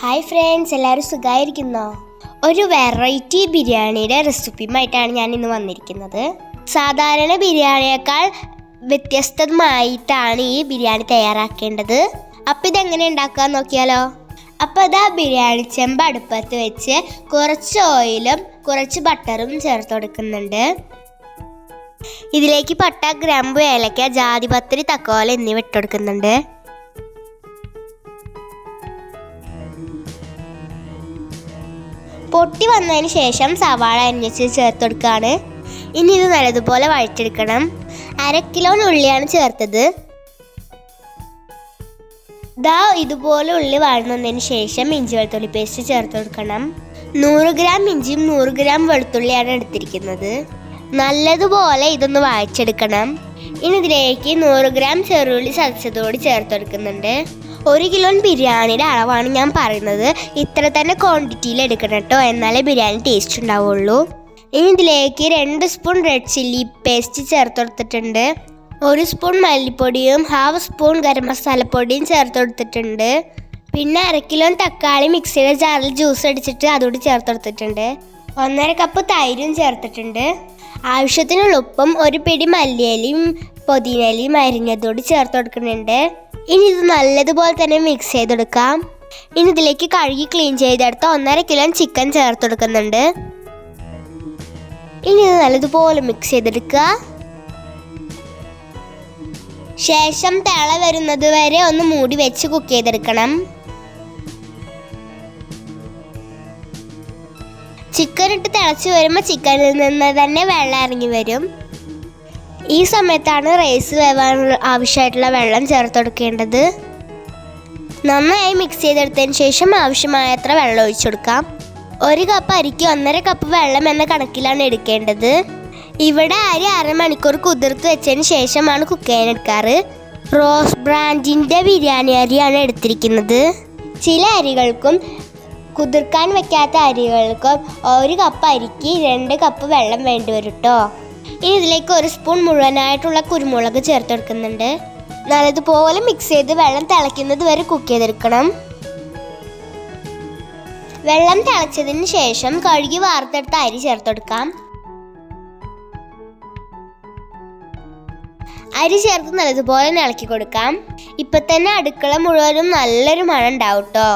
Hi friends എല്ലാവരും സുഖമായിരിക്കുന്നോ? ഒരു variety ബിരിയാണിയുടെ റെസിപ്പിയുമായിട്ടാണ് ഞാൻ ഇന്ന് വന്നിരിക്കുന്നത്. സാധാരണ ബിരിയാണിയേക്കാൾ വ്യത്യസ്തമായിട്ടാണ് ഈ ബിരിയാണി തയ്യാറാക്കേണ്ടത്. അപ്പം ഇതെങ്ങനെ ഉണ്ടാക്കാൻ നോക്കിയാലോ? അപ്പോൾ ആ ബിരിയാണി ചെമ്പ് അടുപ്പത്ത് വെച്ച് കുറച്ച് ഓയിലും കുറച്ച് ബട്ടറും ചേർത്ത് കൊടുക്കുന്നുണ്ട്. ഇതിലേക്ക് പട്ട ഗ്രാമ്പു ഏലക്ക ജാതിപത്രി തക്കോല എന്നിവ ഇട്ട് കൊടുക്കുന്നുണ്ട്. പൊട്ടി വന്നതിന് ശേഷം സവാള അന്വേഷിച്ച് ചേർത്ത് കൊടുക്കുകയാണ്. ഇനി ഇത് നല്ലതുപോലെ വഴറ്റെടുക്കണം അര കിലോ ഉള്ളിയാണ് ചേർത്തത്. ദാ ഇതുപോലെ ഉള്ളി വഴന്നതിന് ശേഷം ഇഞ്ചി വെളുത്തുള്ളി പേസ്റ്റ് ചേർത്ത് കൊടുക്കണം. നൂറ് ഗ്രാം ഇഞ്ചിയും നൂറ് ഗ്രാം വെളുത്തുള്ളിയാണ് എടുത്തിരിക്കുന്നത്. നല്ലതുപോലെ ഇതൊന്ന് വായിച്ചെടുക്കണം ഇനി ഇതിലേക്ക് നൂറ് ഗ്രാം ചെറുള്ളി ചതച്ചതോട് ചേർത്ത് കൊടുക്കുന്നുണ്ട്. ഒരു കിലോ ബിരിയാണിയുടെ അളവാണ് ഞാൻ പറയുന്നത്. ഇത്ര തന്നെ ക്വാണ്ടിറ്റിയിൽ എടുക്കണം കേട്ടോ എന്നാലേ ബിരിയാണി ടേസ്റ്റ് ഉണ്ടാവുള്ളൂ. ഇനി ഇതിലേക്ക് രണ്ട് സ്പൂൺ റെഡ് ചില്ലി പേസ്റ്റ് ചേർത്ത് കൊടുത്തിട്ടുണ്ട് ഒരു സ്പൂൺ മല്ലിപ്പൊടിയും ഹാഫ് സ്പൂൺ ഗരം മസാലപ്പൊടിയും ചേർത്ത് കൊടുത്തിട്ടുണ്ട് പിന്നെ അര കിലോ തക്കാളി മിക്സിയുടെ ജാറിൽ ജ്യൂസ് അടിച്ചിട്ട് അതുകൂടി ചേർത്ത് കൊടുത്തിട്ടുണ്ട് ഒന്നര കപ്പ് തൈരും ചേർത്തിട്ടുണ്ട്. ആവശ്യത്തിനുള്ള ഉപ്പും ഒരു പിടി മല്ലിയിലയും പുതിനയിലയും അരിഞ്ഞതോട് ചേർത്ത് കൊടുക്കുന്നുണ്ട്. ഇനി ഇത് നല്ലതുപോലെ തന്നെ മിക്സ് ചെയ്തെടുക്കാം ഇനി ഇതിലേക്ക് കഴുകി ക്ലീൻ ചെയ്തെടുത്ത ഒന്നര കിലോ ചിക്കൻ ചേർത്ത് കൊടുക്കുന്നുണ്ട്. ഇനി ഇത് നല്ലതുപോലെ മിക്സ് ചെയ്തെടുക്കുക. ശേഷം തിള വരുന്നത് വരെ ഒന്ന് മൂടി വെച്ച് കുക്ക് ചെയ്തെടുക്കണം. ചിക്കൻ ഇട്ട് തിളച്ച് വരുമ്പോൾ ചിക്കനിൽ നിന്ന് തന്നെ വെള്ളം ഇറങ്ങി വരും. ഈ സമയത്താണ് റൈസ് വേവാൻ ആവശ്യമായിട്ടുള്ള വെള്ളം ചേർത്ത് കൊടുക്കേണ്ടത്. നന്നായി മിക്സ് ചെയ്തെടുത്തതിന് ശേഷം ആവശ്യമായത്ര വെള്ളം ഒഴിച്ചു കൊടുക്കാം. ഒരു കപ്പ് അരിക്ക് ഒന്നര കപ്പ് വെള്ളം എന്ന കണക്കിലാണ് എടുക്കേണ്ടത്. ഇവിടെ അരി അരമണിക്കൂർ കുതിർത്ത് വെച്ചതിന് ശേഷമാണ് കുക്ക് ചെയ്യാൻ എടുക്കാറ്. റോസ് ബ്രാൻഡിന്റെ ബിരിയാണി അരിയാണ് എടുത്തിരിക്കുന്നത്. ചില അരികൾക്കും കുതിർക്കാൻ വെക്കാത്ത അരികൾക്കും ഒരു കപ്പ് അരിക്ക് രണ്ട് കപ്പ് വെള്ളം വേണ്ടി വരും കേട്ടോ ഇനി ഇതിലേക്ക് ഒരു സ്പൂൺ മുഴുവനായിട്ടുള്ള കുരുമുളക് ചേർത്ത് കൊടുക്കുന്നുണ്ട് നല്ലതുപോലെ മിക്സ് ചെയ്ത് വെള്ളം തിളയ്ക്കുന്നത് വരെ കുക്ക് ചെയ്തെടുക്കണം. വെള്ളം തിളച്ചതിന് ശേഷം കഴുകി വാർത്തെടുത്ത അരി ചേർത്തെടുക്കാം. അരി ചേർത്ത് നല്ലതുപോലെ ഇളക്കി കൊടുക്കാം. ഇപ്പൊ തന്നെ അടുക്കള മുഴുവനും നല്ലൊരു മണം ഉണ്ടാവും കേട്ടോ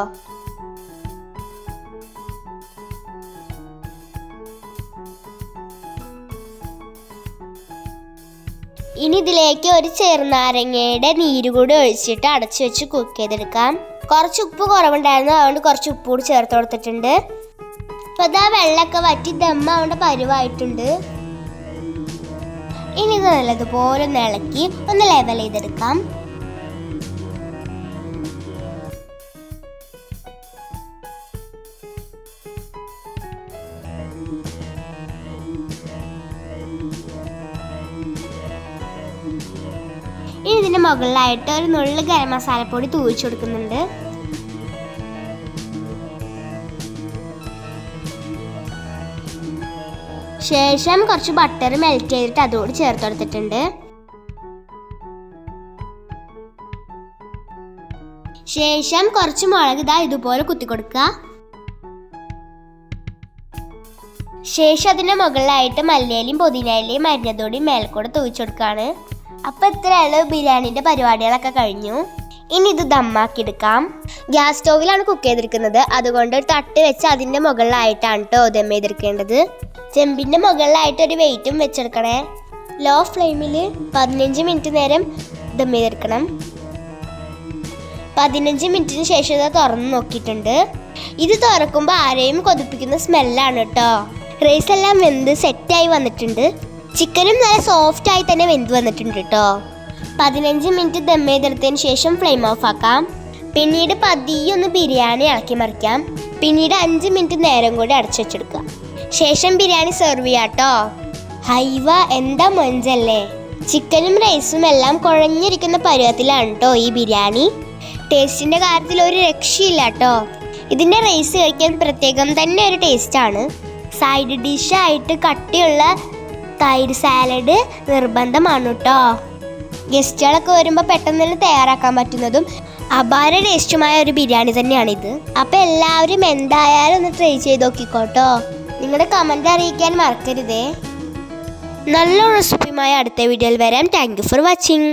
ഇനി ഇതിലേക്ക് ഒരു ചെറുനാരങ്ങയുടെ നീര് കൂടി ഒഴിച്ചിട്ട് അടച്ചു വെച്ച് കുക്ക് ചെയ്തെടുക്കാം. കുറച്ച് ഉപ്പ് കുറവുണ്ടായിരുന്നു അതുകൊണ്ട് കുറച്ച് ഉപ്പ് കൂടി ചേർത്ത് കൊടുത്തിട്ടുണ്ട്. അപ്പൊ ഇതാ വെള്ളമൊക്കെ വറ്റി ദമ്മ അതുകൊണ്ട് പരുവായിട്ടുണ്ട്. ഇനി ഇത് നല്ലതുപോലെ ഒന്ന് ഇളക്കി ഒന്ന് ലെവൽ ചെയ്തെടുക്കാം. ഇനി ഇതിന്റെ മുകളിലായിട്ട് ഒരു നുള്ളു ഗരം മസാലപ്പൊടി തൂവിച്ചു കൊടുക്കുന്നുണ്ട്. ശേഷം കുറച്ച് ബട്ടർ മെൽറ്റ് ചെയ്തിട്ട് അതോട് ചേർത്ത് കൊടുത്തിട്ടുണ്ട്. ശേഷം കുറച്ച് മുളക് ഇതാ ഇതുപോലെ കുത്തി കൊടുക്കുക. ശേഷം അതിന്റെ മുകളിലായിട്ട് മല്ലിയിലയും പുതിനയിലയും മരുന്നതോടെയും മേൽക്കൂടെ തൂവിച്ചു കൊടുക്കുകയാണ്. അപ്പൊ ഇത്രയാണ് ബിരിയാണിന്റെ പരിപാടികളൊക്കെ കഴിഞ്ഞു. ഇനി ഇത് ദമ്മാക്കി എടുക്കാം. ഗ്യാസ് സ്റ്റോവിലാണ് കുക്ക് ചെയ്തിരിക്കുന്നത്. അതുകൊണ്ട് ഒരു തട്ട് വെച്ച് അതിന്റെ മുകളിലായിട്ടാണ് കേട്ടോ ദം ചെയ്തെടുക്കേണ്ടത് ചെമ്പിന്റെ മുകളിലായിട്ട് ഒരു വെയിറ്റും വെച്ചെടുക്കണേ. ലോ ഫ്ലെയിമിൽ പതിനഞ്ച് മിനിറ്റ് നേരം ദം ചെയ്തെടുക്കണം. പതിനഞ്ച് മിനിറ്റിന് ശേഷം ഇത് തുറന്ന് നോക്കിയിട്ടുണ്ട്. ഇത് തുറക്കുമ്പോൾ ആരെയും കൊതിപ്പിക്കുന്ന സ്മെല്ലാണ് കേട്ടോ റൈസ് എല്ലാം വെന്ത് സെറ്റായി വന്നിട്ടുണ്ട്. ചിക്കനും നല്ല സോഫ്റ്റ് ആയി തന്നെ വെന്ത് വന്നിട്ടുണ്ട് കേട്ടോ പതിനഞ്ച് മിനിറ്റ് ദം ചെയ്തെടുത്തതിന് ശേഷം ഫ്ലെയിം ഓഫ് ആക്കാം. പിന്നീട് പതിയെ ഒന്ന് ബിരിയാണി ആക്കി മറിക്കാം. പിന്നീട് അഞ്ച് മിനിറ്റ് നേരം കൂടി അടച്ചു വെച്ചെടുക്കുക. ശേഷം ബിരിയാണി സെർവ് ചെയ്യാട്ടോ ഹൈവ എന്താ മൊഞ്ചല്ലേ? ചിക്കനും റൈസും എല്ലാം കുഴഞ്ഞിരിക്കുന്ന പരുവത്തിലാണ് കേട്ടോ ഈ ബിരിയാണി. ടേസ്റ്റിന്റെ കാര്യത്തിൽ ഒരു രക്ഷയില്ല കേട്ടോ ഇതിന്റെ റൈസ് കഴിക്കാൻ പ്രത്യേകം തന്നെ ഒരു ടേസ്റ്റാണ് സൈഡ് ഡിഷായിട്ട് കട്ടിയുള്ള തൈര് സാലഡ് നിർബന്ധമാണ് കേട്ടോ ഗസ്റ്റുകളൊക്കെ വരുമ്പോൾ പെട്ടെന്ന് തന്നെ തയ്യാറാക്കാൻ പറ്റുന്നതും അപാര ടേസ്റ്റുമായ ഒരു ബിരിയാണി തന്നെയാണിത്. അപ്പോൾ എല്ലാവരും എന്തായാലും ഒന്ന് ട്രൈ ചെയ്ത് നോക്കിക്കോട്ടോ. നിങ്ങളുടെ കമന്റ് അറിയിക്കാൻ മറക്കരുതേ. നല്ല റെസിപ്പിയുമായി അടുത്ത വീഡിയോയിൽ വരാം. Thank for watching